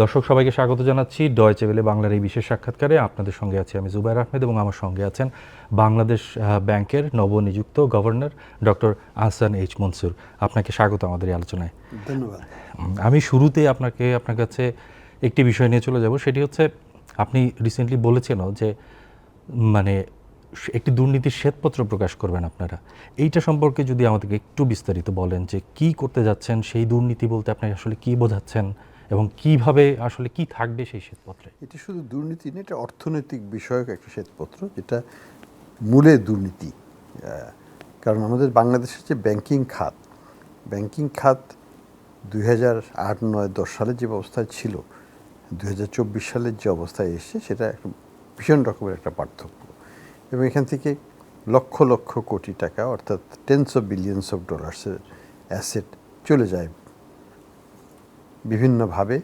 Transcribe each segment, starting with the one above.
দর্শক সবাইকে স্বাগত জানাচ্ছি। ডয়চে বেলে বাংলার এই বিশেষ সাক্ষাৎকারে আপনাদের সঙ্গে আছি আমি জুবাইর আহমেদ এবং আমার সঙ্গে আছেন বাংলাদেশ ব্যাংকের নবনিযুক্ত governor doctor Ahsan H Mansur. আপনাকে স্বাগত আমাদের এই আলোচনায়। ধন্যবাদ। আমি শুরুতে আপনাকে আপনার কাছে একটি বিষয় নিয়ে চলে যাব। সেটি হচ্ছে আপনি রিসেন্টলি বলেছেনও যে মানে একটি দুর্নীতির শ্বেতপত্র প্রকাশ করবেন আপনারা। এইটা সম্পর্কে যদি আমাদেরকে একটু বিস্তারিত বলেন যে কি করতে যাচ্ছেন সেই দুর্নীতি বলতে আপনি আসলে কি বোঝাচ্ছেন? এবং কীভাবে আসলে কি থাকবে সেই শ্বেতপত্রে? এটা শুধু দুর্নীতি না, এটা অর্থনৈতিক বিষয়ক একটা শ্বেতপত্র, যেটা মূলে দুর্নীতি। কারণ আমাদের বাংলাদেশের যে ব্যাংকিং খাত ব্যাংকিং খাত দুই হাজার আট নয় দশ সালে যে অবস্থায় ছিল, দুই হাজার চব্বিশ সালের যে অবস্থায় এসেছে, সেটা একটা ভীষণ রকমের একটা পার্থক্য। এবং এখান থেকে লক্ষ লক্ষ কোটি টাকা, অর্থাৎ টেন্স অফ বিলিয়ন্স অফ ডলার্সের অ্যাসেট চলে যায় বিভিন্নভাবে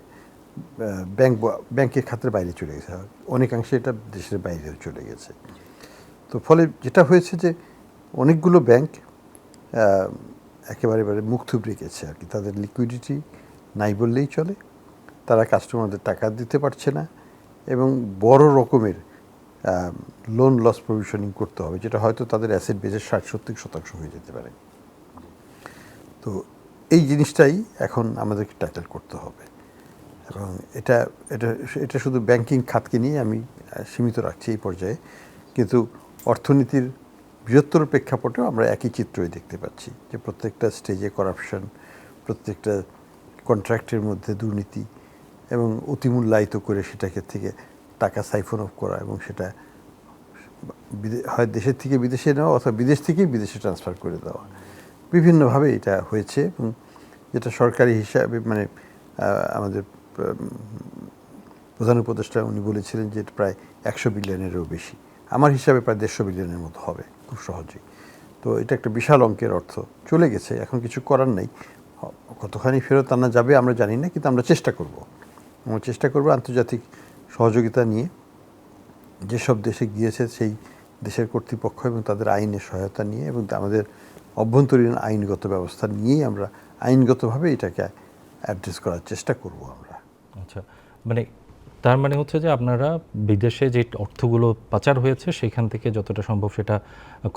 ব্যাংক ব্যাংকের খাতের বাইরে চলে গেছে। অনেকাংশে এটা দেশের বাইরে চলে গেছে। তো ফলে যেটা হয়েছে যে, অনেকগুলো ব্যাংক একেবারে মুখ থুবড়ে গেছে আর কি। তাদের লিকুইডিটি নাই বললেই চলে। তারা কাস্টমারদের টাকা দিতে পারছে না এবং বড় রকমের লোন লস প্রভিশনিং করতে হবে, যেটা হয়তো তাদের অ্যাসেট বেজের ষাট সত্তর শতাংশ হয়ে যেতে পারে। তো এই জিনিসটাই এখন আমাদেরকে ট্যাকেল করতে হবে। এবং এটা এটা এটা শুধু ব্যাংকিং খাতকে নিয়ে আমি সীমিত রাখছি এই পর্যায়ে। কিন্তু অর্থনীতির বৃহত্তর প্রেক্ষাপটেও আমরা একই চিত্রই দেখতে পাচ্ছি যে প্রত্যেকটা স্টেজে করাপশন প্রত্যেকটা কন্ট্রাক্টের মধ্যে দুর্নীতি এবং অতিমূল্যায়িত করে সেটাকে থেকে টাকা সাইফন অফ করা এবং সেটা হয় দেশের থেকে বিদেশে নেওয়া অথবা বিদেশ থেকেই বিদেশে ট্রান্সফার করে দেওয়া। বিভিন্নভাবে এটা হয়েছে এবং যেটা সরকারি হিসাবে মানে আমাদের প্রধান উপদেষ্টা উনি বলেছিলেন যে এটা প্রায় একশো বিলিয়নেরও বেশি। আমার হিসাবে প্রায় দেড়শো বিলিয়নের মতো হবে খুব সহজেই। তো এটা একটা বিশাল অঙ্কের অর্থ। চলে গেছে, এখন কিছু করার নেই। কতখানি ফেরত আনা যাবে আমরা জানি না, কিন্তু আমরা চেষ্টা করব। আমরা চেষ্টা করব আন্তর্জাতিক সহযোগিতা নিয়ে। যেসব দেশে গিয়েছে সেই দেশের কর্তৃপক্ষ এবং তাদের আইনের সহায়তা নিয়ে এবং আমাদের অভ্যন্তরীণ আইনগত ব্যবস্থা নিয়েই আমরা আইনগতভাবে এটাকে অ্যাড্রেস করার চেষ্টা করব আমরা। আচ্ছা মানে তার মানে হচ্ছে যে আপনারা বিদেশে যে অর্থগুলো পাচার হয়েছে সেখান থেকে যতটা সম্ভব সেটা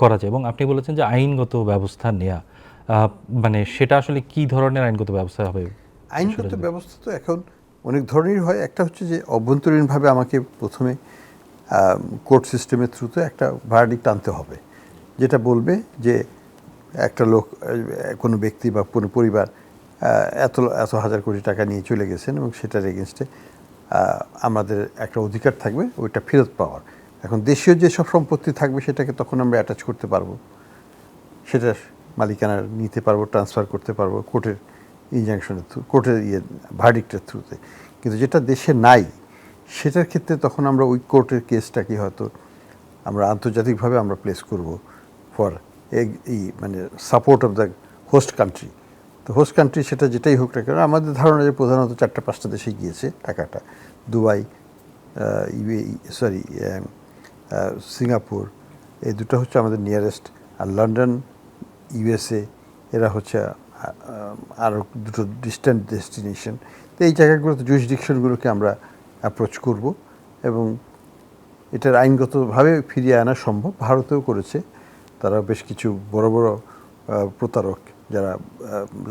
করা যায়। এবং আপনি বলেছেন যে আইনগত ব্যবস্থা নেওয়া আহ, মানে সেটা আসলে কি ধরনের আইনগত ব্যবস্থা হবে? আইনগত ব্যবস্থা তো এখন অনেক ধরনের হয়। একটা হচ্ছে যে অভ্যন্তরীণভাবে আমাকে প্রথমে কোর্ট সিস্টেমের থ্রুতে একটা ভার্ডিক্ট আনতে হবে যেটা বলবে যে একটা লোক কোনো ব্যক্তি বা কোনো পরিবার এত এত হাজার কোটি টাকা নিয়ে চলে গেছেন এবং সেটার এগেনস্টে আমাদের একটা অধিকার থাকবে, ওইটা ফেরত পাওয়ার। এখন দেশীয় যেসব সম্পত্তি থাকবে, সেটাকে তখন আমরা অ্যাটাচ করতে পারব। সেটার মালিকানা নিতে পারব ট্রান্সফার করতে পারব কোর্টের ইনজাংশনের থ্রু কোর্টের ইয়ে ভার্ডিক্টের থ্রুতে কিন্তু যেটা দেশে নাই, সেটার ক্ষেত্রে তখন আমরা ওই কোর্টের কেসটাকে হয়তো আমরা আন্তর্জাতিকভাবে আমরা প্লেস করব ফর এই মানে support of the host country তো হোস্ট কান্ট্রি সেটা যেটাই হোক না কেন, আমাদের ধারণা যে প্রধানত চারটা পাঁচটা দেশে গিয়েছে টাকাটা দুবাই ইউএ সরি সিঙ্গাপুর, এই দুটো হচ্ছে আমাদের নিয়ারেস্ট আর লন্ডন ইউএসএ এরা হচ্ছে আরও দুটো ডিস্ট্যান্ট ডেস্টিনেশন তো এই জায়গাগুলোতে জুরিসডিকশনগুলোকে আমরা অ্যাপ্রোচ করব এবং এটার আইনগতভাবে ফিরিয়ে আনা সম্ভব। ভারতেও করেছে। তারা বেশ কিছু বড় বড় প্রতারক যারা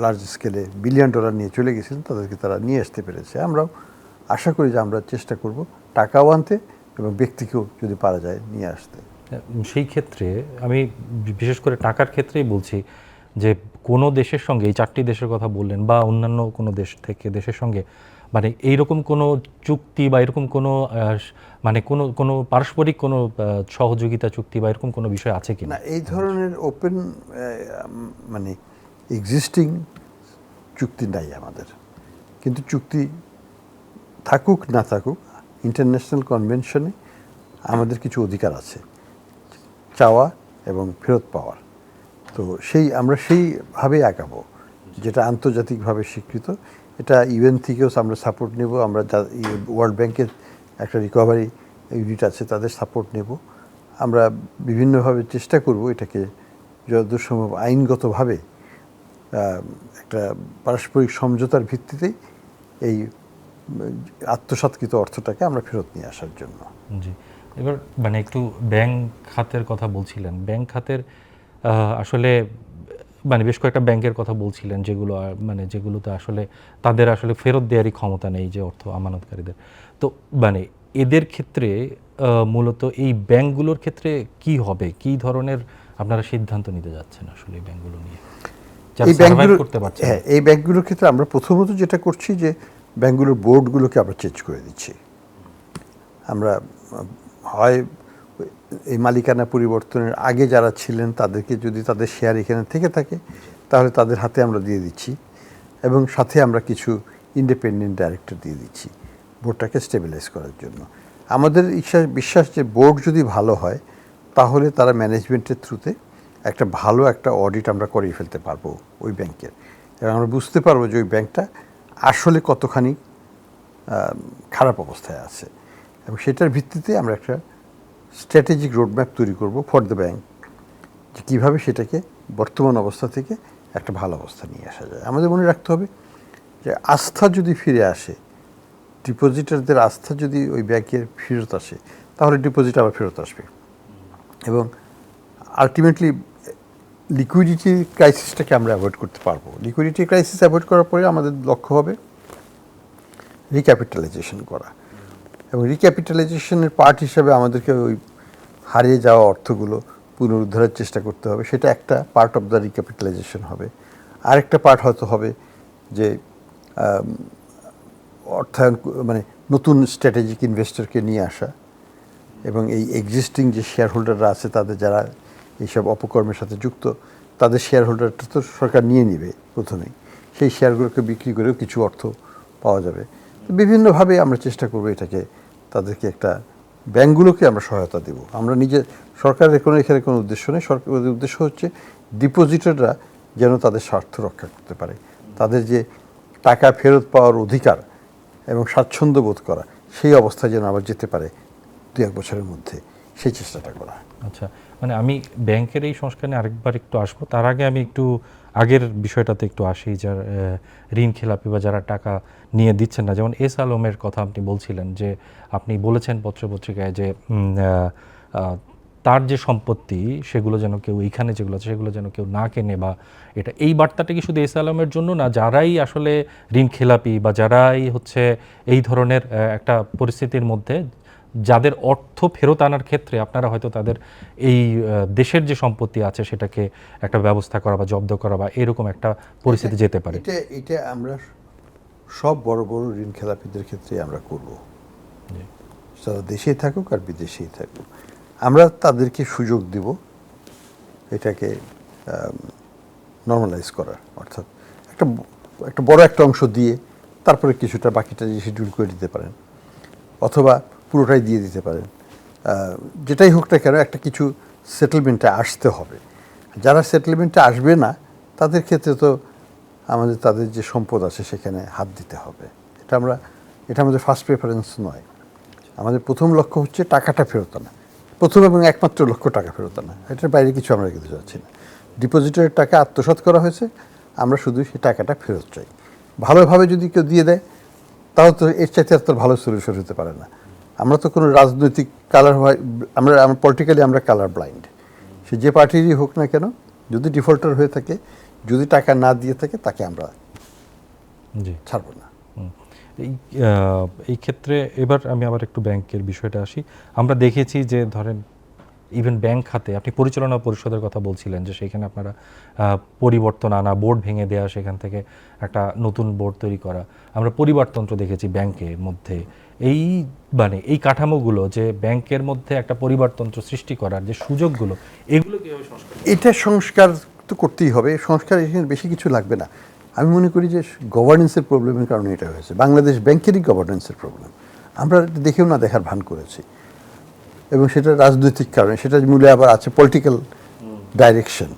লার্জ স্কেলে বিলিয়ন ডলার নিয়ে চলে গেছিলেন, তাদেরকে তারা নিয়ে আসতে পেরেছে। আমরাও আশা করি যে আমরা চেষ্টা করব টাকাও আনতে এবং ব্যক্তিকেও যদি পারা যায় নিয়ে আসতে। সেই ক্ষেত্রে আমি বিশেষ করে টাকার ক্ষেত্রেই বলছি যে কোনো দেশের সঙ্গে, এই চারটি দেশের কথা বললেন বা অন্যান্য কোনো দেশ থেকে দেশের সঙ্গে মানে এইরকম কোনো চুক্তি বা এরকম কোনো মানে কোনো কোনো পারস্পরিক কোনো সহযোগিতা চুক্তি বা এরকম কোনো বিষয় আছে কি না, এই ধরনের ওপেন মানে এক্সিস্টিং চুক্তি নাই আমাদের। কিন্তু চুক্তি থাকুক, না থাকুক ইন্টারন্যাশনাল কনভেনশনে আমাদের কিছু অধিকার আছে। চাওয়া এবং ফেরত পাওয়ার। তো সেই, আমরা সেইভাবে আগাবো, যেটা আন্তর্জাতিকভাবে স্বীকৃত। এটা ইউএন থেকেও আমরা সাপোর্ট নেব, আমরা ওয়ার্ল্ড ব্যাংকের একটা রিকভারি ইউনিট আছে, তাদের সাপোর্ট নেব। আমরা বিভিন্নভাবে চেষ্টা করব এটাকে যতদূর সম্ভব আইনগতভাবে একটা পারস্পরিক সমঝোতার ভিত্তিতেই এই আত্মসাৎকৃত অর্থটাকে আমরা ফেরত নিয়ে আসার জন্য। জি। এবার মানে একটু ব্যাংক খাতের কথা বলছিলেন। ব্যাংক খাতের আসলে মানে বেশ কয়েকটা ব্যাংকের কথা বলছিলেন যেগুলো মানে যেগুলোতে আসলে তাদের আসলে ফেরত দেওয়ারই ক্ষমতা নেই যে অর্থ আমানতকারীদের। তো মানে এদের ক্ষেত্রে মূলত এই ব্যাংকগুলোর ক্ষেত্রে কি হবে? কি ধরনের আপনারা সিদ্ধান্ত নিতে যাচ্ছেন আসলে এই ব্যাংকগুলো নিয়ে? এই ব্যাংকগুলো করতে পারছে হ্যাঁ এই ব্যাংকগুলোর ক্ষেত্রে আমরা প্রথমত যেটা করছি যে ব্যাংকগুলোর বোর্ডগুলোকে আমরা চেঞ্জ করে দিচ্ছি। আমরা হয় এই মালিকানা পরিবর্তনের আগে যারা ছিলেন তাদেরকে যদি তাদের শেয়ার এখানে থেকে থাকে, তাহলে তাদের হাতে আমরা দিয়ে দিচ্ছি এবং সাথে আমরা কিছু ইন্ডিপেন্ডেন্ট ডাইরেক্টর দিয়ে দিচ্ছি বোর্ডটাকে স্টেবিলাইজ করার জন্য। আমাদের ইচ্ছা, বিশ্বাস যে বোর্ড যদি ভালো হয়, তাহলে তারা ম্যানেজমেন্টের থ্রুতে একটা ভালো একটা অডিট আমরা করিয়ে ফেলতে পারব ওই ব্যাংকের। এবং আমরা বুঝতে পারব যে ওই ব্যাংকটা আসলে কতখানি খারাপ অবস্থায় আছে। এবং সেটার ভিত্তিতে আমরা একটা স্ট্র্যাটেজিক রোডম্যাপ তৈরি করব ফর দ্য ব্যাংক যে কীভাবে সেটাকে বর্তমান অবস্থা থেকে একটা ভালো অবস্থা নিয়ে আসা যায়। আমাদের মনে রাখতে হবে যে আস্থা যদি ফিরে আসে ডিপোজিটারদের আস্থা যদি ওই ব্যাংকের ফেরত আসে, তাহলে ডিপোজিট আবার ফেরত আসবে। এবং আলটিমেটলি লিকুইডিটি ক্রাইসিসটাকে আমরা অ্যাভয়েড করতে পারব। লিকুইডিটি ক্রাইসিস অ্যাভয়েড করার পরে আমাদের লক্ষ্য হবে রিক্যাপিটালাইজেশন করা। এবং রিক্যাপিটালাইজেশনের পার্ট হিসাবে আমাদেরকে ওই হারিয়ে যাওয়া অর্থগুলো পুনরুদ্ধারের চেষ্টা করতে হবে। সেটা একটা পার্ট অফ দ্য রিক্যাপিটালাইজেশন হবে। আরেকটা পার্ট হয়তো হবে যে অর্থায়ন মানে নতুন স্ট্র্যাটেজিক ইনভেস্টরকে নিয়ে আসা এবং এই এক্সিস্টিং যে শেয়ার হোল্ডাররা আছে, তাদের যারা এইসব অপকর্মের সাথে যুক্ত, তাদের শেয়ার হোল্ডারটা তো সরকার নিয়ে নেবে প্রথমেই সেই শেয়ারগুলোকে বিক্রি করেও কিছু অর্থ পাওয়া যাবে। তো বিভিন্নভাবে আমরা চেষ্টা করব এটাকে তাদেরকে একটা ব্যাংকগুলোকে আমরা সহায়তা দেব। আমরা নিজে সরকারের কোনো এখানে কোনো উদ্দেশ্য নেই। সরকারের উদ্দেশ্য হচ্ছে ডিপোজিটররা যেন তাদের স্বার্থ রক্ষা করতে পারে। তাদের যে টাকা ফেরত পাওয়ার অধিকার এবং স্বাচ্ছন্দ্য বোধ করা, সেই অবস্থায় যেন আবার যেতে পারে দু এক বছরের মধ্যে, সেই চেষ্টাটা করা। আচ্ছা মানে আমি ব্যাংকের এই সংস্কার নিয়ে আরেকবার একটু আসব। তার আগে আমি একটু আগের বিষয়টাতে একটু আসি, যার ঋণ খেলাপি বা যারা টাকা নিয়ে দিচ্ছেন না, যেমন এস আলমের কথা আপনি বলছিলেন যে, আপনি বলেছেন পত্রপত্রিকায় যে তার যে সম্পত্তি, সেগুলো যেন কেউ, এইখানে যেগুলো আছে, সেগুলো যেন কেউ না কেনে বা এটা, এই বার্তাটা কি শুধু এস আলমের জন্য না, যারাই আসলে ঋণ খেলাপি বা যারাই হচ্ছে এই ধরনের একটা পরিস্থিতির মধ্যে যাদের অর্থ ফেরত আনার ক্ষেত্রে আপনারা হয়তো তাদের এই দেশের যে সম্পত্তি আছে সেটাকে একটা ব্যবস্থা করা বা জব্দ করা বা এরকম একটা পরিস্থিতি যেতে পারে। এটা এটা আমরা সব বড় বড় ঋণ খেলাপিদের ক্ষেত্রে আমরা করব। তারা দেশেই থাকুক আর বিদেশেই থাকুক। আমরা তাদেরকে সুযোগ দিব এটাকে নর্মালাইজ করার। অর্থাৎ একটা একটা বড় একটা অংশ দিয়ে তারপরে কিছুটা বাকিটা শিডিউল করে দিতে পারেন। অথবা পুরোটাই দিয়ে দিতে পারেন। যেটাই হোক না কেন একটা কিছু সেটেলমেন্টে আসতে হবে। যারা সেটেলমেন্টে আসবে না, তাদের ক্ষেত্রে তো আমাদের তাদের যে সম্পদ আছে সেখানে হাত দিতে হবে। এটা আমরা, এটা আমাদের ফার্স্ট প্রেফারেন্স নয়। আমাদের প্রথম লক্ষ্য হচ্ছে টাকাটা ফেরত আনা। প্রথম এবং একমাত্র লক্ষ্য টাকা ফেরত আনা। এটার বাইরে কিছু আমরা কিন্তু যাচ্ছি না। ডিপোজিটের টাকা আত্মসাৎ করা হয়েছে, আমরা শুধু সেই টাকাটা ফেরত চাই। ভালোভাবে যদি কেউ দিয়ে দেয়, তাহলে তো এর চাইতে আর ভালো সলিউশন হতে পারে না। আমরা তো কোনো রাজনৈতিক কালার আমরা আমরা পলিটিক্যালি আমরা কালার ব্লাইন্ড সে যে পার্টিরই হোক না কেন যদি ডিফল্টার হয়ে থাকে যদি টাকা না দিয়ে থাকে তাকে আমরা জি। ছাড়বো না। হুম। এই এই ক্ষেত্রে এবার আমি আবার একটু ব্যাংকের বিষয়টা আসি। আমরা দেখেছি যে ধরেন ইভেন ব্যাংক খাতে আপনি পরিচালনা পরিষদের কথা বলছিলেন যে সেখানে আপনারা পরিবর্তন আনা বোর্ড ভেঙে দেওয়া সেখান থেকে একটা নতুন বোর্ড তৈরি করা। আমরা পরিবারতন্ত্র দেখেছি ব্যাংকের মধ্যে। এই মানে এই কাঠামোগুলো যে ব্যাংকের মধ্যে একটা পরিবারতন্ত্র সৃষ্টি করার যে সুযোগগুলো, এগুলো কীভাবে এটা সংস্কার তো করতেই হবে। সংস্কার এখানে বেশি কিছু লাগবে না। আমি মনে করি যে গভর্নেন্সের প্রবলেমের কারণে এটা হয়েছে। বাংলাদেশ ব্যাংকেরই গভর্নেন্সের প্রবলেম আমরা দেখেও না দেখার ভান করেছি। এবং সেটা রাজনৈতিক কারণে, সেটা মূলে আবার আছে পলিটিক্যাল ডাইরেকশন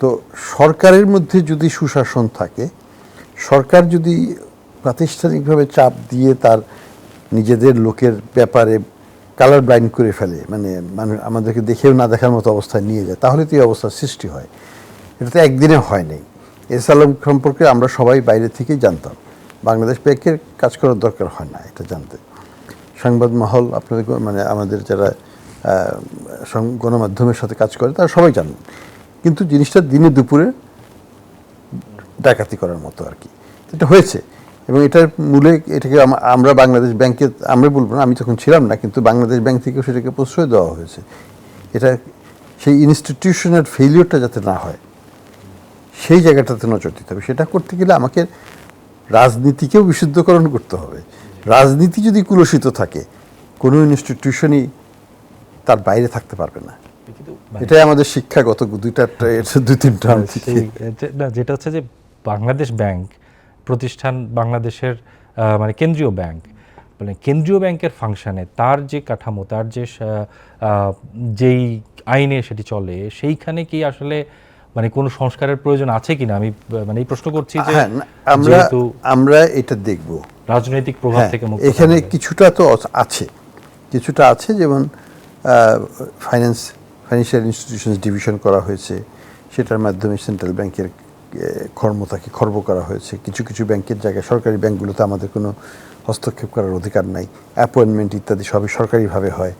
তো সরকারের মধ্যে যদি সুশাসন থাকে, সরকার যদি প্রাতিষ্ঠানিকভাবে চাপ দিয়ে তার নিজেদের লোকের ব্যাপারে কালার ব্লাইন্ড করে ফেলে মানে মানুষ আমাদেরকে দেখেও না দেখার মতো অবস্থায় নিয়ে যায়, তাহলে তো এই অবস্থার সৃষ্টি হয়। এটা তো একদিনে হয় নাই। এস আলম সম্পর্কে আমরা সবাই বাইরে থেকেই জানতাম। বাংলাদেশ ব্যাংকের কাজ করার দরকার হয় না এটা জানতে। সংবাদ মহল আপনাদের মানে আমাদের যারা গণমাধ্যমের সাথে কাজ করে তারা সবাই জানেন কিন্তু জিনিসটা দিনে দুপুরে ডাকাতি করার মতো আর কি। এটা হয়েছে। এবং এটার মূলে এটাকে আমরা বাংলাদেশ ব্যাংকে আমরা বলব না আমি তখন ছিলাম না কিন্তু বাংলাদেশ ব্যাংক থেকেও সেটাকে প্রশ্রয় দেওয়া হয়েছে। এটা সেই ইনস্টিটিউশনের ফেলিওরটা যাতে না হয় সেই জায়গাটাতে নজর দিতে হবে। সেটা করতে গেলে আমাকে রাজনীতিকেও বিশুদ্ধকরণ করতে হবে। রাজনীতি যদি কুলসিত থাকে কোনো ইনস্টিটিউশনই তার বাইরে থাকতে পারবে না। এটাই আমাদের শিক্ষাগত দুইটা দুই তিন টার্ম থেকে সেই- যে- না যেটা হচ্ছে যে বাংলাদেশ ব্যাংক প্রতিষ্ঠান বাংলাদেশের মানে কেন্দ্রীয় ব্যাংক মানে কেন্দ্রীয় ব্যাংকের ফাংশানে তার যে কাঠামো তার যে যেই আইনে সেটি চলে সেইখানে কি আসলে মানে কোনো সংস্কারের প্রয়োজন আছে কিনা? আমি মানে এই প্রশ্ন করছি যে হ্যাঁ আমরা আমরা এটা দেখব। রাজনৈতিক প্রভাব হ্যাঁ, থেকে মুক্ত এখানে কিছুটা তো আছে। কিছুটা আছে যেমন ফাইন্যান্স ফাইন্যান্সিয়াল ইনস্টিটিউশন ডিভিশন করা হয়েছে সেটার মাধ্যমে সেন্ট্রাল ব্যাংকের কর্মতাকে খর্ব করা হয়েছে। কিছু কিছু ব্যাংকের জায়গায় সরকারি ব্যাংকগুলোতে আমাদের কোনো হস্তক্ষেপ করার অধিকার নাই। অ্যাপয়েন্টমেন্ট ইত্যাদি সবই সরকারিভাবে হয়।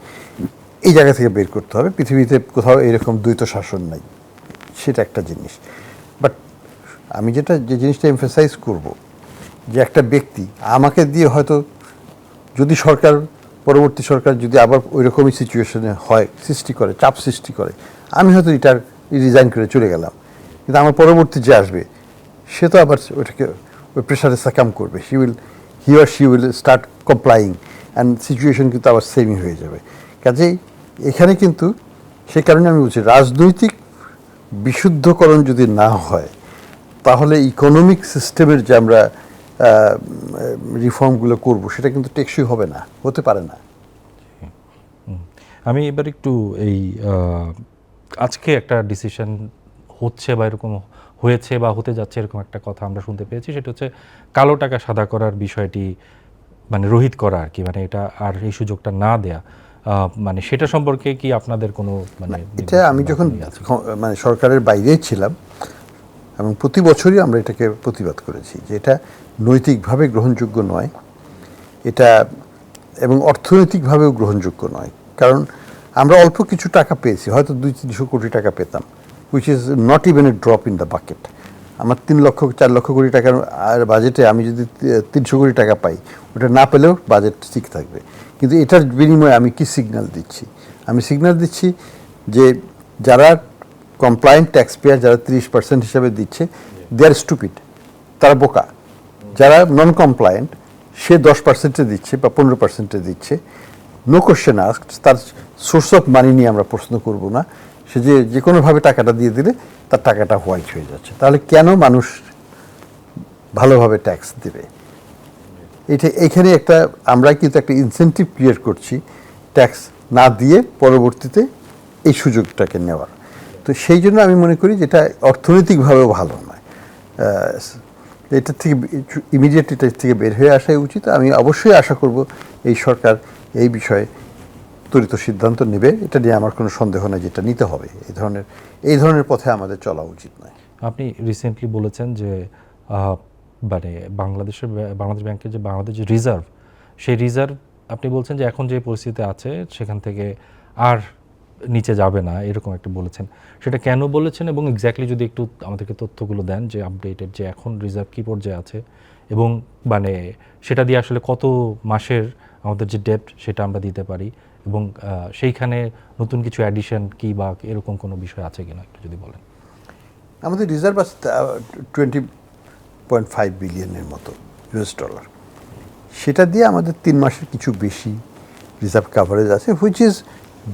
এই জায়গা থেকে বের করতে হবে। পৃথিবীতে কোথাও এরকম দ্বৈত শাসন নাই। সেটা একটা জিনিস। বাট আমি যেটা, যে জিনিসটা এমফেসাইজ করব, যে একটা ব্যক্তি আমাকে দিয়ে হয়তো যদি সরকার, পরবর্তী সরকার যদি আবার ওই রকমই সিচুয়েশনে হয়, সৃষ্টি করে, চাপ সৃষ্টি করে, আমি হয়তো রিটায়ার রিজাইন করে চলে গেলাম। কিন্তু আমার পরবর্তী যে আসবে, সে তো আবার ওটাকে ওই প্রেশারে সাকাম করবে। He will he or she will start complying and situation কিন্তু আবার সেমই হয়ে যাবে। কাজেই এখানে কিন্তু সে কারণে আমি বলছি, রাজনৈতিক বিশুদ্ধকরণ যদি না হয়, তাহলে ইকোনমিক সিস্টেমের যে আমরা রিফর্মগুলো করব, সেটা কিন্তু টেকসই হবে না, হতে পারে না। আমি এবার একটু এই আজকে একটা ডিসিশন হচ্ছে বা এরকম হয়েছে বা হতে যাচ্ছে এরকম একটা কথা আমরা শুনতে পেয়েছি। সেটা হচ্ছে কালো টাকা সাদা করার বিষয়টি মানে রোহিত করা আর কি মানে এটা আর এই সুযোগটা না দেয়া। মানে সেটা সম্পর্কে কি আপনাদের কোনো মানে এটা আমি যখন? মানে সরকারের বাইরে ছিলাম এবং প্রতি বছরই আমরা এটাকে প্রতিবাদ করেছি যে এটা নৈতিকভাবে গ্রহণযোগ্য নয় এটা এবং অর্থনৈতিকভাবেও গ্রহণযোগ্য নয়। কারণ আমরা অল্প কিছু টাকা পেয়েছি হয়তো দুই তিনশো কোটি টাকা পেতাম। Which is not even a drop in the bucket আমার তিন লক্ষ, চার লক্ষ কোটি টাকার, আর বাজেটে আমি যদি তিনশো কোটি টাকা পাই, ওটা না পেলেও বাজেট ঠিক থাকবে। কিন্তু এটার বিনিময়ে আমি কি সিগন্যাল দিচ্ছি? আমি সিগন্যাল দিচ্ছি যে যারা কমপ্লায়েন্ট ট্যাক্স পেয়ার যারা তিরিশ পার্সেন্ট হিসাবে দিচ্ছে দে আর স্টুপিড তারা বোকা। যারা নন কমপ্লায়েন্ট সে দশ পার্সেন্টে দিচ্ছে বা পনেরো পার্সেন্টে দিচ্ছে। নো কোশ্চেন আস্ক তার সোর্স অফ মানি নিয়ে আমরা প্রশ্ন করব না। সে যে যে কোনোভাবে টাকাটা দিয়ে দিলে তার টাকাটা হোয়াইট হয়ে যাচ্ছে। তাহলে কেন মানুষ ভালোভাবে ট্যাক্স দেবে? এটা এখানে একটা আমরা কিন্তু একটা ইনসেন্টিভ ক্রিয়েট করছি ট্যাক্স না দিয়ে পরবর্তীতে এই সুযোগটাকে নেওয়ার। তো সেই জন্য আমি মনে করি যেটা অর্থনৈতিকভাবেও ভালো নয়। এটার থেকে ইমিডিয়েট এটার থেকে বের হয়ে আসাই উচিত। আমি অবশ্যই আশা করব এই সরকার এই বিষয়ে ত্বরিত সিদ্ধান্ত নেবে, এটা নিয়ে আমার কোনো সন্দেহ নেই যেটা নিতে হবে। এই ধরনের এই ধরনের পথে আমাদের চলা উচিত নয়। আপনি রিসেন্টলি বলেছেন যে মানে বাংলাদেশের বাংলাদেশ ব্যাংকের যে বাংলাদেশ রিজার্ভ সেই রিজার্ভ আপনি বলছেন যে এখন যে পরিস্থিতি আছে, সেখান থেকে আর নিচে যাবে না, এরকম একটা বলেছেন। সেটা কেন বলেছেন এবং এক্স্যাক্টলি যদি একটু আমাদেরকে তথ্যগুলো দেন যে আপডেটেড যে এখন রিজার্ভ কী পর্যায়ে আছে এবং মানে সেটা দিয়ে আসলে কত মাসের আমাদের যে ডেপ্ট সেটা আমরা দিতে পারি এবং সেইখানে নতুন কিছু অ্যাডিশন কি বা এরকম কোনো বিষয় আছে কিনা একটু যদি বলেন। আমাদের রিজার্ভ আছে টোয়েন্টি পয়েন্ট ফাইভ বিলিয়নের মতো ইউএস ডলার সেটা দিয়ে আমাদের তিন মাসের কিছু বেশি রিজার্ভ কাভারেজ আছে হুইচ ইজ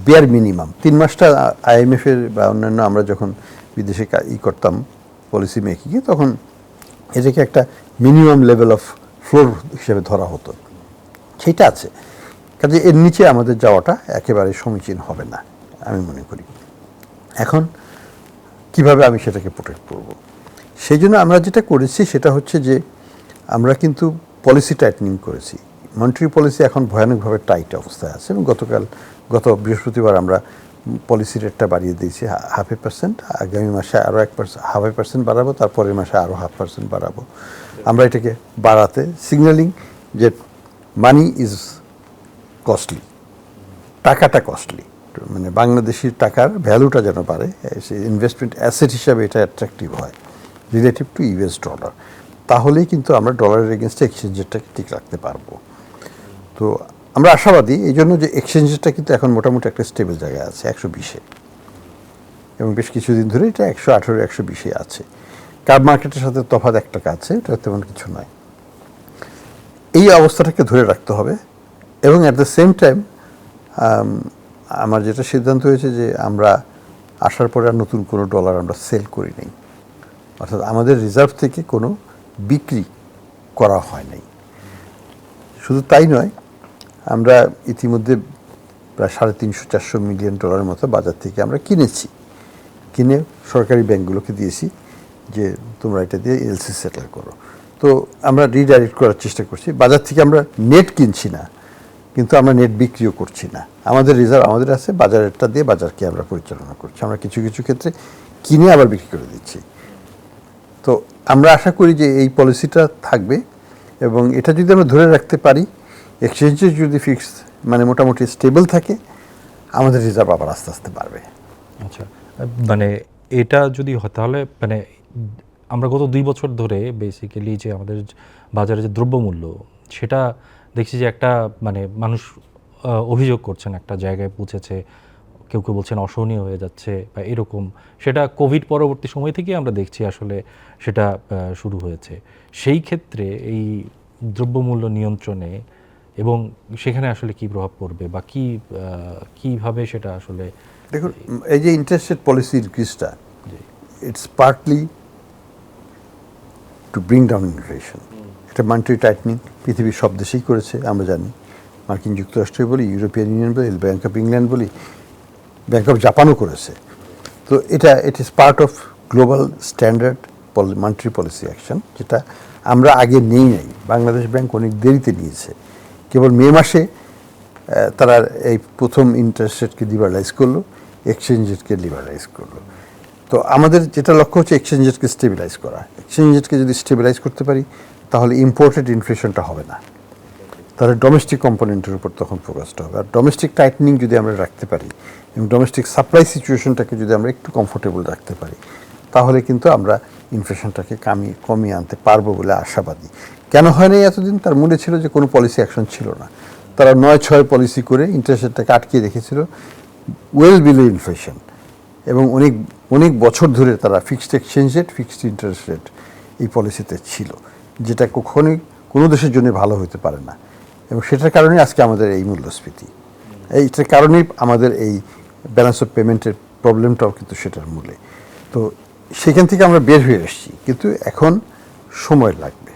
বেয়ার মিনিমাম তিন মাসটা আইএমএফের বা অন্যান্য আমরা যখন বিদেশে ই করতাম পলিসি মেকিংয়ে তখন এটাকে একটা মিনিমাম লেভেল অফ ফ্লোর হিসেবে ধরা হতো। সেটা আছে। কাজে এর নিচে আমাদের যাওয়াটা একেবারে সমীচীন হবে না, আমি মনে করি। এখন কীভাবে আমি সেটাকে প্রোটেক্ট করব? সেই জন্য আমরা যেটা করেছি সেটা হচ্ছে যে আমরা কিন্তু পলিসি টাইটনিং করেছি। মনিটারি পলিসি এখন ভয়ানকভাবে টাইট অবস্থায় আছে এবং গতকাল, গত বৃহস্পতিবার আমরা পলিসি রেটটা বাড়িয়ে দিয়েছি হাফ এ পার্সেন্ট আগামী মাসে আরও এক পার্সেন্ট হাফ এ পার্সেন্ট বাড়াবো, তারপরের মাসে আরও হাফ পার্সেন্ট বাড়াবো। আমরা এটাকে বাড়াতে সিগন্যালিং যে মানি ইজ কস্টলি টাকাটা কস্টলি মানে বাংলাদেশি টাকার ভ্যালুটা যেন পারে ইনভেস্টমেন্ট অ্যাসেট হিসাবে এটা অ্যাট্রাকটিভ হয় রিলেটিভ টু ইউএস ডলার তাহলেই কিন্তু আমরা ডলারের এগেনস্টে এক্সচেঞ্জ রেটটাকে ঠিক রাখতে পারব। তো আমরা আশাবাদী এই জন্য যে এক্সচেঞ্জ রেটটা কিন্তু এখন মোটামুটি একটা স্টেবল জায়গায় আছে, একশো বিশে এবং বেশ কিছুদিন ধরে এটা একশো আঠেরো, একশো বিশে আছে। কার মার্কেটের সাথে তফাৎ এক টাকা আছে এটা তেমন কিছু নয়। এই অবস্থাটাকে ধরে রাখতে হবে। এবং অ্যাট দ্য সেম টাইম আমার যেটা সিদ্ধান্ত হয়েছে যে আমরা আসার পরে আর নতুন কোনো ডলার আমরা সেল করি নাই। অর্থাৎ আমাদের রিজার্ভ থেকে কোনো বিক্রি করা হয় নাই। শুধু তাই নয়, আমরা ইতিমধ্যে প্রায় সাড়ে তিনশো, চারশো মিলিয়ন ডলারের মতো বাজার থেকে আমরা কিনেছি। কিনে সরকারি ব্যাংকগুলোকে দিয়েছি যে, তোমরা এটা দিয়ে এলসি সেটেল করো। তো আমরা রিডাইরেক্ট করার চেষ্টা করছি। বাজার থেকে আমরা নেট কিনছি না। কিন্তু আমরা নেট বিক্রিও করছি না। আমাদের রিজার্ভ আমাদের আছে, বাজারেরটা দিয়ে বাজারকে আমরা পরিচালনা করছি। আমরা কিছু কিছু ক্ষেত্রে কিনে আবার বিক্রি করে দিচ্ছি। তো আমরা আশা করি যে এই পলিসিটা থাকবে এবং এটা যদি আমরা ধরে রাখতে পারি এক্সচেঞ্জে যদি ফিক্স মানে মোটামুটি স্টেবল থাকে, আমাদের রিজার্ভ আবার আস্তে আস্তে বাড়বে। আচ্ছা মানে এটা যদি হয় তাহলে মানে আমরা গত দুই বছর ধরে বেসিক্যালি যে আমাদের বাজারে যে দ্রব্যমূল্য, সেটা দেখছি যে একটা মানে মানুষ অভিযোগ করছেন একটা জায়গায় পৌঁছেছে কেউ কেউ বলছেন অসহনীয় হয়ে যাচ্ছে বা এরকম। সেটা কোভিড পরবর্তী সময় থেকেই আমরা দেখছি আসলে সেটা শুরু হয়েছে। সেই ক্ষেত্রে এই দ্রব্যমূল্য নিয়ন্ত্রণে এবং সেখানে আসলে কি প্রভাব পড়বে বা কি কীভাবে সেটা আসলে দেখুন এই যে interest rate policy ইনক্রিজটা it's partly to bring down inflation এটা মান্ট্রি টাইটনিং পৃথিবীর সব দেশেই করেছে, আমরা জানি। মার্কিন যুক্তরাষ্ট্র বলি, ইউরোপিয়ান ইউনিয়ন বলি ব্যাংক অফ ইংল্যান্ড বলি ব্যাঙ্ক অফ জাপানও করেছে। তো এটা it is part of global standard monetary policy action যেটা আমরা আগে নেই নাই। বাংলাদেশ ব্যাংক অনেক দেরিতে নিয়েছে। কেবল মে মাসে তারা এই প্রথম ইন্টারেস্ট রেটকে লিবারালাইজ করল এক্সচেঞ্জ রেটকে লিবারালাইজ করল। তো আমাদের যেটা লক্ষ্য হচ্ছে এক্সচেঞ্জ রেটকে স্টেবিলাইজ করা। এক্সচেঞ্জ রেটকে যদি স্টেবিলাইজ করতে পারি তাহলে ইম্পোর্টেড ইনফ্লেশনটা হবে না। তাহলে ডোমেস্টিক কম্পোনেন্টের উপর তখন ফোকাসটা হবে। আর ডোমেস্টিক টাইটনিং যদি আমরা রাখতে পারি এবং ডোমেস্টিক সাপ্লাই সিচুয়েশনটাকে যদি আমরা একটু কমফোর্টেবল রাখতে পারি, তাহলে কিন্তু আমরা ইনফ্লেশনটাকে কামিয়ে, কমিয়ে আনতে পারব বলে আশাবাদী। কেন হয় নাই এতদিন? তার মনে ছিল যে কোনো পলিসি অ্যাকশন ছিল না। তারা নয় ছয় পলিসি করে ইন্টারেস্ট রেটটাকে আটকিয়ে রেখেছিল। ওয়েল বিলো ইনফ্লেশন এবং অনেক অনেক বছর ধরে তারা fixed exchange rate fixed interest rate এই পলিসিতে ছিল। যেটা কখনোই কোনো দেশের জন্য ভালো হতে পারে না। এবং সেটার কারণে আজকে আমাদের এই মূল্যস্ফীতি। এইটার কারণেই আমাদের এই ব্যালেন্স অফ পেমেন্টের প্রবলেমটাও কিন্তু সেটার মূলে। তো সেখান থেকে আমরা বের হয়ে এসেছি। কিন্তু এখন সময় লাগবে।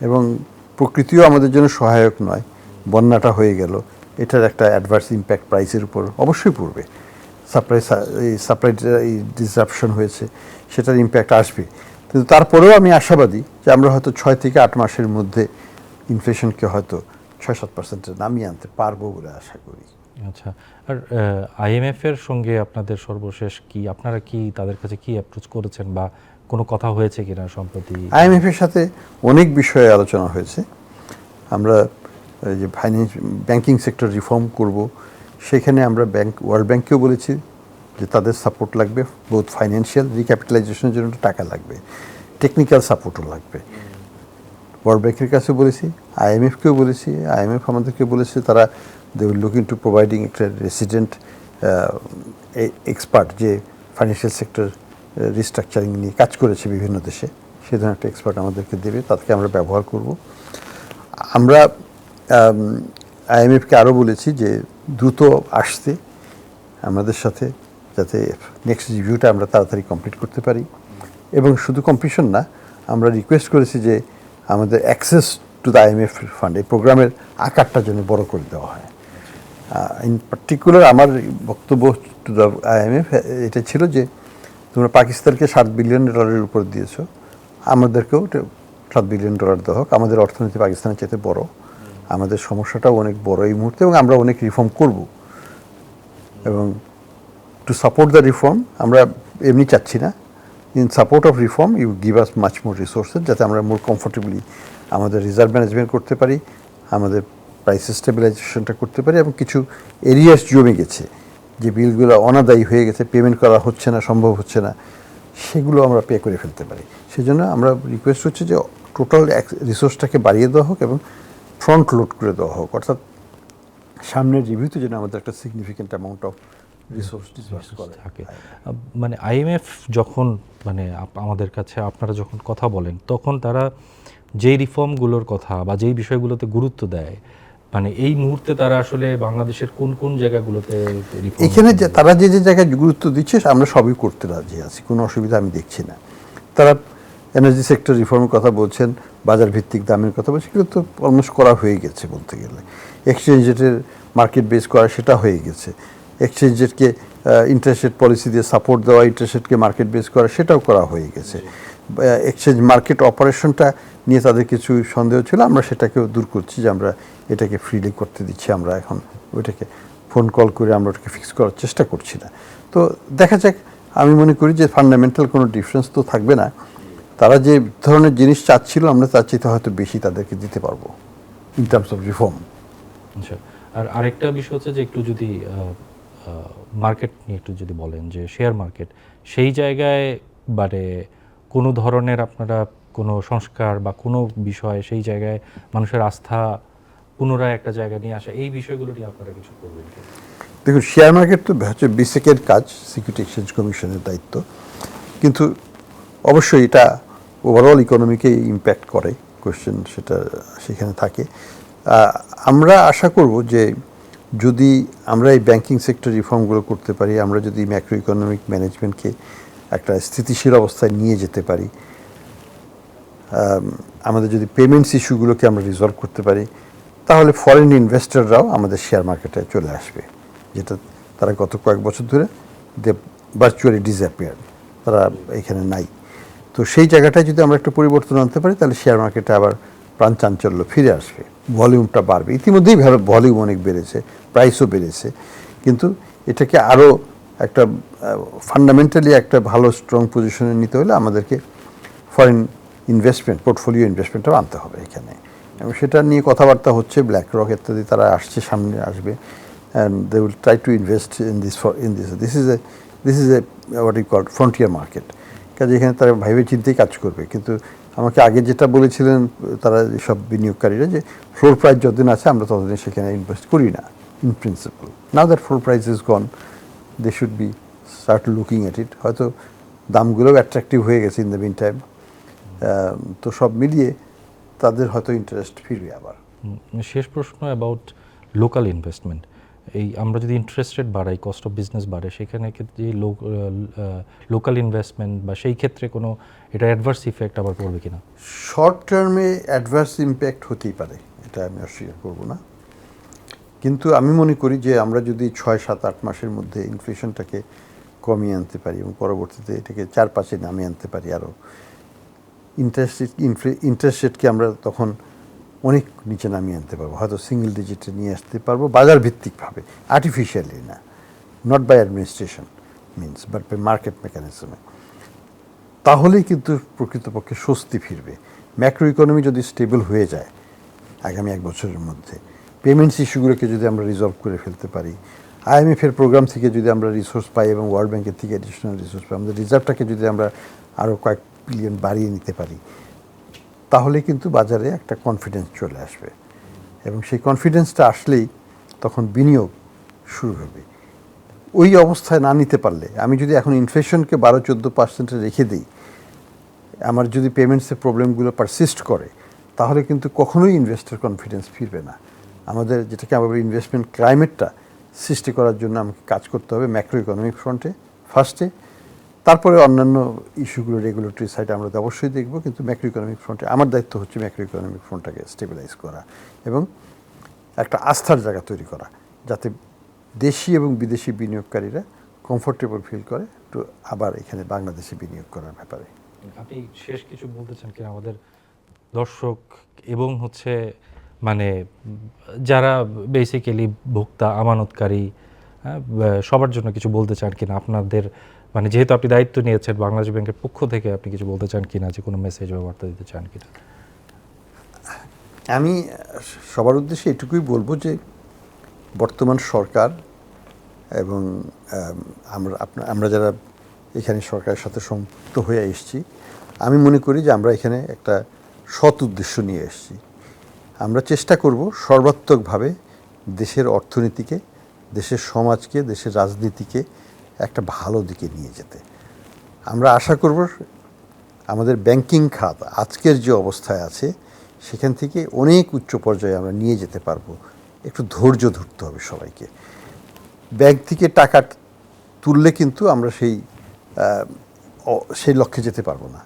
এবং প্রকৃতিও আমাদের জন্য সহায়ক নয়। বন্যাটা হয়ে গেল। এটার একটা অ্যাডভার্স ইম্প্যাক্ট প্রাইসের উপর অবশ্যই পড়বে। সাপ্লাই সাপ্লাই ডিসরাপশন হয়েছে। সেটার ইম্প্যাক্ট আসবে। কিন্তু তারপরেও আমি আশাবাদী যে আমরা হয়তো ছয় থেকে আট মাসের মধ্যে ইনফ্লেশনকে হয়তো ছয় সাত পার্সেন্টে নামিয়ে আনতে পারব বলে আশা করি। আচ্ছা আর আইএমএফ এর সঙ্গে আপনাদের সর্বশেষ কি আপনারা কি তাদের কাছে কি অ্যাপ্রোচ করেছেন বা কোনো কথা হয়েছে কিনা সম্প্রতি? আইএমএফ এর সাথে অনেক বিষয়ে আলোচনা হয়েছে। আমরা যে ফাইন্যান্স ব্যাংকিং সেক্টর রিফর্ম করব সেখানে আমরা ব্যাংক ওয়ার্ল্ড ব্যাংকেও বলেছি। যে তাদের সাপোর্ট লাগবে বোধ ফাইন্যান্সিয়াল রিক্যাপিটালাইজেশনের জন্য টাকা লাগবে টেকনিক্যাল সাপোর্টও লাগবে। ওয়ার্ল্ড ব্যাংকের কাছে বলেছি আইএমএফকেও বলেছি আইএমএফ আমাদেরকে বলেছে তারা they will looking to providing একটা রেসিডেন্ট এক্সপার্ট যে ফাইন্যান্সিয়াল সেক্টর রিস্ট্রাকচারিং নিয়ে কাজ করেছে বিভিন্ন দেশে, সে ধরনের একটা এক্সপার্ট আমাদেরকে দেবে, তাদেরকে আমরা ব্যবহার করব। আমরা আইএমএফকে আরও বলেছি যে দ্রুত আসতে, আমাদের সাথে যাতে নেক্সট রিভিউটা আমরা তাড়াতাড়ি কমপ্লিট করতে পারি। এবং শুধু কমপ্লিশন না, আমরা রিকোয়েস্ট করেছি যে আমাদের access to the IMF fund এই প্রোগ্রামের আকারটা যেন বড় করে দেওয়া হয়। ইন পার্টিকুলার আমার বক্তব্য টু দ্য আইএমএফ এটা ছিল যে তোমরা পাকিস্তানকে সাত বিলিয়ন ডলারের উপর দিয়েছ, আমাদেরকেও সাত বিলিয়ন ডলার দেওয়া হোক। আমাদের অর্থনীতি পাকিস্তানের চাইতে বড়। আমাদের সমস্যাটাও অনেক বড় এই মুহূর্তে এবং আমরা অনেক রিফর্ম করব। এবং টু সাপোর্ট দ্য রিফর্ম আমরা এমনি চাচ্ছি না। In support of reform you give us much more resources যাতে আমরা মোর কমফোর্টেবলি আমাদের রিজার্ভ ম্যানেজমেন্ট করতে পারি, আমাদের প্রাইস স্টেবিলাইজেশনটা করতে পারি এবং কিছু এরিয়াস জমে গেছে। যে বিলগুলো অনাদায়ী হয়ে গেছে পেমেন্ট করা হচ্ছে না, সম্ভব হচ্ছে না, সেগুলো আমরা পে করে ফেলতে পারি। সেজন্য আমরা রিকোয়েস্ট হচ্ছে যে টোটাল রিসোর্সটাকে বাড়িয়ে দেওয়া হোক এবং ফ্রন্ট লোড করে দেওয়া হোক। অর্থাৎ সামনের রিভিউতে যেন আমাদের একটা significant amount of resource disburse করে থাকে। মানে আইএমএফ যখন মানে আমাদের কাছে আপনারা যখন কথা বলেন তখন তারা যেই রিফর্মগুলোর কথা বা যেই বিষয়গুলোতে গুরুত্ব দেয় মানে এই মুহূর্তে তারা আসলে বাংলাদেশের কোন কোন জায়গাগুলোতে এখানে তারা যে যে জায়গায় গুরুত্ব দিচ্ছে আমরা সবই করতে রাজি আছি। কোনো অসুবিধা আমি দেখছি না। তারা এনার্জি সেক্টর রিফর্মের কথা বলছেন বাজার ভিত্তিক দামের কথা বলছেন কিন্তু তো অলমোস্ট করা হয়ে গেছে বলতে গেলে। এক্সচেঞ্জ রেটের মার্কেট বেস করা সেটা হয়ে গেছে। এক্সচেঞ্জ রেটকে ইন্টারেস্ট রেট পলিসি দিয়ে সাপোর্ট দেওয়া ইন্টারেস্ট রেটকে মার্কেট বেস করা, সেটাও করা হয়ে গেছে। এক্সচেঞ্জ মার্কেট অপারেশনটা নিয়ে তাদের কিছু সন্দেহ ছিল, আমরা সেটাকেও দূর করছি যে আমরা এটাকে ফ্রিলি করতে দিচ্ছি, আমরা এখন ওইটাকে ফোন কল করে আমরা ওটাকে ফিক্স করার চেষ্টা করছি না। তো দেখা যাক, আমি মনে করি যে ফান্ডামেন্টাল কোনো ডিফারেন্স তো থাকবে না। তারা যে ধরনের জিনিস চাচ্ছিল, আমরা তার চাইতে হয়তো বেশি তাদেরকে দিতে পারব ইন টার্মস অফ রিফর্ম আচ্ছা আর আরেকটা বিষয় হচ্ছে যে একটু যদি মার্কেট নিয়ে একটু যদি বলেন যে শেয়ার মার্কেট সেই জায়গায় মানে কোনো ধরনের আপনারা কোনো সংস্কার বা কোনো বিষয় সেই জায়গায় মানুষের আস্থা পুনরায় একটা জায়গা নিয়ে আসা, এই বিষয়গুলো নিয়ে আপনারা কিছু করবেন দেখুন শেয়ার মার্কেট তো হচ্ছে বিসেকের কাজ সিকিউরিটি এক্সচেঞ্জ কমিশনের দায়িত্ব। কিন্তু অবশ্যই এটা ওভারঅল ইকোনমিকে ইম্প্যাক্ট করে কোয়েশ্চেন সেটা সেখানে থাকে। আমরা আশা করব যে যদি আমরা এই ব্যাংকিং সেক্টর রিফর্মগুলো করতে পারি, আমরা যদি ম্যাক্রো ইকোনমিক ম্যানেজমেন্টকে একটা স্থিতিশীল অবস্থায় নিয়ে যেতে পারি আমাদের যদি পেমেন্টস ইস্যুগুলোকে আমরা রিজলভ করতে পারি, তাহলে ফরেন ইনভেস্টররাও আমাদের শেয়ার মার্কেটে চলে আসবে। যেটা তারা গত কয়েক বছর ধরে দে ভার্চুয়ালি ডিসঅ্যাপিয়ার তারা এখানে নাই। তো সেই জায়গাটায় যদি আমরা একটু পরিবর্তন আনতে পারি, তাহলে শেয়ার মার্কেটে আবার প্রাণ চাঞ্চল্য ফিরে আসবে। ভলিউমটা বাড়বে। ইতিমধ্যেই ভলিউম অনেক বেড়েছে, প্রাইসও বেড়েছে। কিন্তু এটাকে আরও একটা ফান্ডামেন্টালি একটা ভালো স্ট্রং পজিশনে নিতে হলে আমাদেরকে ফরেন ইনভেস্টমেন্ট পোর্টফোলিও ইনভেস্টমেন্টটাও আনতে হবে এখানে। এবং সেটা নিয়ে কথাবার্তা হচ্ছে ব্ল্যাক রক ইত্যাদি তারা আসছে, সামনে আসবে। And they will try to invest in this for in this this is a this is a what you call frontier market কাজে এখানে তারা ভাইবে চিন্তেই কাজ করবে। কিন্তু আমাকে আগে যেটা বলেছিলেন, তারা সব বিনিয়োগকারীরা যে ফ্লোর প্রাইস যতদিন আছে, আমরা ততদিন সেখানে ইনভেস্ট করি না in principal now that floor price is gone they should be start looking at it হয়তো দামগুলোও অ্যাট্রাকটিভ হয়ে গেছে ইন দ্য মিন টাইম তো সব মিলিয়ে তাদের হয়তো ইন্টারেস্ট ফিরবে আবার। শেষ প্রশ্ন অ্যাবাউট লোকাল ইনভেস্টমেন্ট এই আমরা যদি ইন্টারেস্ট রেট বাড়াই কস্ট অফ বিজনেস বাড়ে, সেখানে ক্ষেত্রে লোকাল ইনভেস্টমেন্ট বা সেই ক্ষেত্রে কোনো এটা অ্যাডভার্স ইফেক্ট আবার পড়বে কিনা? শর্ট টার্মে অ্যাডভার্স ইম্প্যাক্ট হতেই পারে, এটা আমি অস্বীকার করব না। কিন্তু আমি মনে করি যে আমরা যদি ছয় সাত আট মাসের মধ্যে ইনফ্লেশনটাকে কমিয়ে আনতে পারি এবং পরবর্তীতে এটাকে চার পাঁচে নামিয়ে আনতে পারি আরও ইন্টারেস্ট ইন্টারেস্ট রেটকে আমরা তখন অনেক নিচে নামিয়ে আনতে পারব। হয়তো সিঙ্গেল ডিজিটে নিয়ে আসতে পারব বাজার ভিত্তিকভাবে আর্টিফিশিয়ালি না not by administration means but by market মেকানিজমে তাহলেই কিন্তু প্রকৃতপক্ষে স্বস্তি ফিরবে। ম্যাক্রো ইকোনমি যদি স্টেবল হয়ে যায়, আগামী এক বছরের মধ্যে পেমেন্টস ইস্যুগুলোকে যদি আমরা রিজলভ করে ফেলতে পারি আইএমএফ এর প্রোগ্রাম থেকে যদি আমরা রিসোর্স পাই এবং ওয়ার্ল্ড ব্যাংকের থেকে অ্যাডিশনাল রিসোর্স পাই, আমাদের রিজার্ভটাকে যদি আমরা আরও কয়েক বিলিয়ন বাড়িয়ে নিতে পারি তাহলে কিন্তু বাজারে একটা কনফিডেন্স চলে আসবে। এবং সেই কনফিডেন্সটা আসলেই তখন বিনিয়োগ শুরু হবে। ওই অবস্থায় না নিতে পারলে, আমি যদি এখন ইনফ্লেশনকে বারো, চোদ্দ পার্সেন্টে রেখে দিই, আমার যদি পেমেন্টসের প্রবলেমগুলো পারসিস্ট করে, তাহলে কিন্তু কখনোই ইনভেস্টর কনফিডেন্স ফিরবে না। আমাদের যেটাকে আমরা ইনভেস্টমেন্ট ক্লাইমেটটা সৃষ্টি করার জন্য আমাকে কাজ করতে হবে ম্যাক্রো ইকোনমিক ফ্রন্টে ফার্স্টে তারপরে অন্যান্য ইস্যুগুলো রেগুলেটরি সাইডে আমরা অবশ্যই দেখব কিন্তু ম্যাক্রো ইকোনমিক ফ্রন্টে আমার দায়িত্ব হচ্ছে ম্যাক্রো ইকোনমিক ফ্রন্টটাকে স্টেবিলাইজ করা এবং একটা আস্থার জায়গা তৈরি করা যাতে দেশি এবং বিদেশি বিনিয়োগকারীরা কমফোর্টেবল ফিল করে একটু আবার এখানে বাংলাদেশে বিনিয়োগ করার ব্যাপারে। আপনি শেষ কিছু বলতে চান কিনা? আমাদের দর্শক এবং হচ্ছে মানে যারা বেসিক্যালি ভোক্তা আমানতকারী হ্যাঁ, সবার জন্য কিছু বলতে চান কিনা? আপনাদের মানে যেহেতু আপনি দায়িত্ব নিয়েছেন, বাংলাদেশ ব্যাংকের পক্ষ থেকে আপনি কিছু বলতে চান কিনা যে কোনো মেসেজ বা বার্তা দিতে চান কিনা? আমি সবার উদ্দেশ্যে এটুকুই বলব যে বর্তমান সরকার এবং আমরা আমরা যারা এখানে সরকারের সাথে সম্পৃক্ত হয়ে এসেছি, আমি মনে করি যে আমরা এখানে একটা সৎ উদ্দেশ্য নিয়ে এসেছি। আমরা চেষ্টা করব সর্বাত্মকভাবে দেশের অর্থনীতিকে, দেশের সমাজকে, দেশের রাজনীতিকে একটা ভালো দিকে নিয়ে যেতে। আমরা আশা করব আমাদের ব্যাংকিং খাত আজকের যে অবস্থায় আছে, সেখান থেকে অনেক উচ্চ পর্যায়ে আমরা নিয়ে যেতে পারব। একটু ধৈর্য ধরতে হবে সবাইকে। ব্যাংক থেকে টাকা তুললে কিন্তু আমরা সেই সেই লক্ষ্যে যেতে পারব না।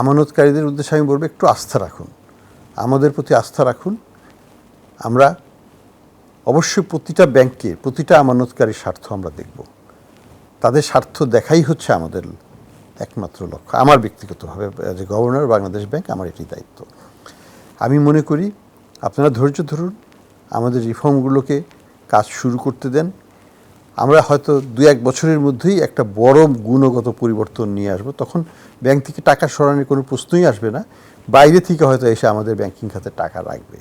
আমানতকারীদের উদ্দেশ্যে আমি বলব একটু আস্থা রাখুন। আমাদের প্রতি আস্থা রাখুন। আমরা অবশ্যই প্রতিটা ব্যাংকে প্রতিটা আমানতকারীর স্বার্থ আমরা দেখব। তাদের স্বার্থ দেখাই হচ্ছে আমাদের একমাত্র লক্ষ্য। আমার ব্যক্তিগতভাবে যে গভর্নর বাংলাদেশ ব্যাংক আমার এটি দায়িত্ব। আমি মনে করি, আপনারা ধৈর্য ধরুন, আমাদের রিফর্মগুলোকে কাজ শুরু করতে দেন। আমরা হয়তো দু এক বছরের মধ্যেই একটা বড় গুণগত পরিবর্তন নিয়ে আসব। তখন ব্যাংক থেকে টাকা সরানোর কোনো প্রশ্নই আসবে না। বাইরে থেকে হয়তো এসে আমাদের ব্যাংকিং খাতে টাকা রাখবে।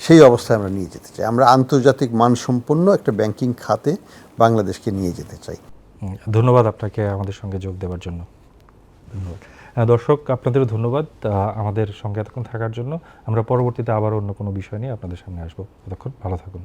সেই অবস্থায় আমরা নিয়ে যেতে চাই। আমরা আন্তর্জাতিক মানসম্পন্ন একটা ব্যাংকিং খাতে বাংলাদেশকে নিয়ে যেতে চাই। ধন্যবাদ আপনাকে আমাদের সঙ্গে যোগ দেওয়ার জন্য। ধন্যবাদ। দর্শক, আপনাদেরও ধন্যবাদ আমাদের সঙ্গে এতক্ষণ থাকার জন্য। আমরা পরবর্তীতে আবার অন্য কোনো বিষয় নিয়ে আপনাদের সামনে আসব। ততক্ষণ ভালো থাকুন।